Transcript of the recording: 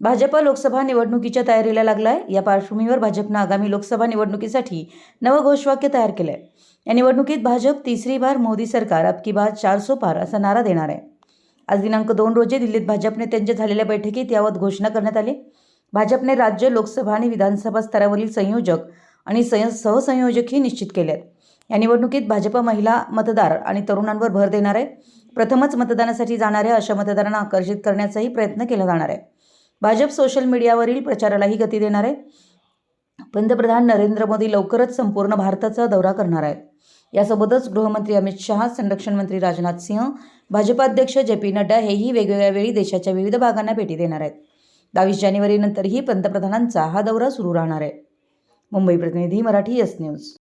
भाजपा लोकसभा निवडणुकीच्या तयारीला लागला आहे या पार्श्वभूमीवर भाजपनं आगामी लोकसभा निवडणुकीसाठी नवं घोषवाक्य तयार आहे या निवडणुकीत भाजप तिसरी बार मोदी सरकार अब की चार सो पार असा नारा देणार आहे. आज दिनांक दोन रोजी दिल्लीत भाजपने त्यांच्या झालेल्या बैठकीत यावर घोषणा करण्यात आली. भाजपने राज्य लोकसभा आणि विधानसभा स्तरावरील संयोजक आणि सह सहसंयोजकही निश्चित केले आहेत या निवडणुकीत भाजप महिला मतदार आणि तरुणांवर भर देणार आहे. प्रथमच मतदानासाठी जाणाऱ्या अशा मतदारांना आकर्षित करण्याचाही प्रयत्न केला जाणार आहे. भाजप सोशल मीडियावरील प्रचारालाही गती देणार आहे. पंतप्रधान नरेंद्र मोदी लवकरच संपूर्ण भारताचा दौरा करणार आहेत. यासोबतच गृहमंत्री अमित शहा संरक्षण मंत्री राजनाथ सिंह भाजपाध्यक्ष जे पी नड्डा हेही वेगवेगळ्या वेळी देशाच्या विविध भागांना भेटी देणार आहेत. बावीस जानेवारीनंतरही पंतप्रधानांचा हा दौरा सुरू राहणार आहे. मुंबई प्रतिनिधी मराठी एस न्यूज.